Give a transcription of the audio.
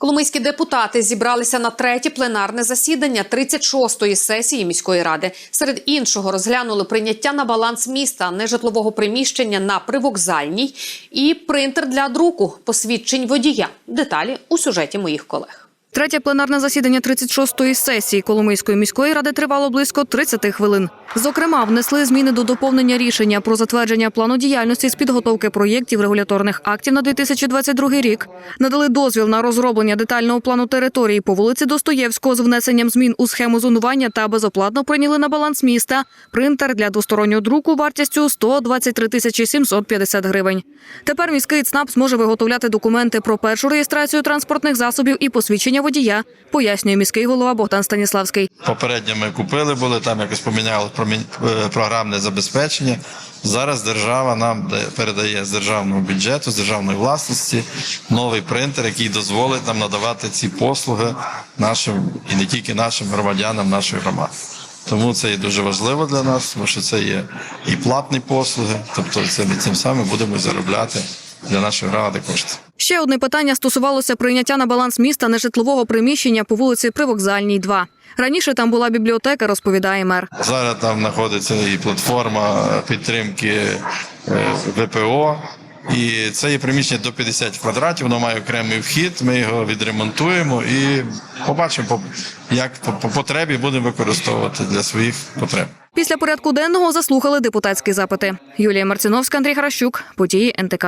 Коломийські депутати зібралися на третє пленарне засідання 36-ї сесії міської ради. Серед іншого розглянули прийняття на баланс міста нежитлового приміщення на привокзальній і принтер для друку посвідчень водія. Деталі у сюжеті моїх колег. Третє пленарне засідання 36-ї сесії Коломийської міської ради тривало близько 30 хвилин. Зокрема, внесли зміни до доповнення рішення про затвердження плану діяльності з підготовки проєктів регуляторних актів на 2022 рік. Надали дозвіл на розроблення детального плану території по вулиці Достоєвського з внесенням змін у схему зонування та безоплатно прийняли на баланс міста принтер для двостороннього друку вартістю 123 тисячі 750 гривень. Тепер міський ЦНАП зможе виготовляти документи про першу реєстрацію транспортних засобів і посвідчення водія, пояснює міський голова Богдан Станіславський. Попередньо ми купили були, там якось поміняли е, програмне забезпечення. Зараз держава нам дає- передає з державного бюджету, з державної власності новий принтер, який дозволить нам надавати ці послуги нашим і не тільки нашим громадянам нашої громади. Тому це є дуже важливо для нас, тому що це є і платні послуги, тобто це ми цим самим будемо заробляти для нашої громади кошти. Ще одне питання стосувалося прийняття на баланс міста нежитлового приміщення по вулиці Привокзальній, 2. Раніше там була бібліотека, розповідає мер. Зараз там знаходиться і платформа підтримки е, ВПО. І це є приміщення до 50 квадратів, воно має окремий вхід. Ми його відремонтуємо і побачимо, по- як по, по потребі будемо використовувати для своїх потреб. Після порядку денного заслухали депутатські запити. Юлія Марциновська, Андрій Харащук, події НТК.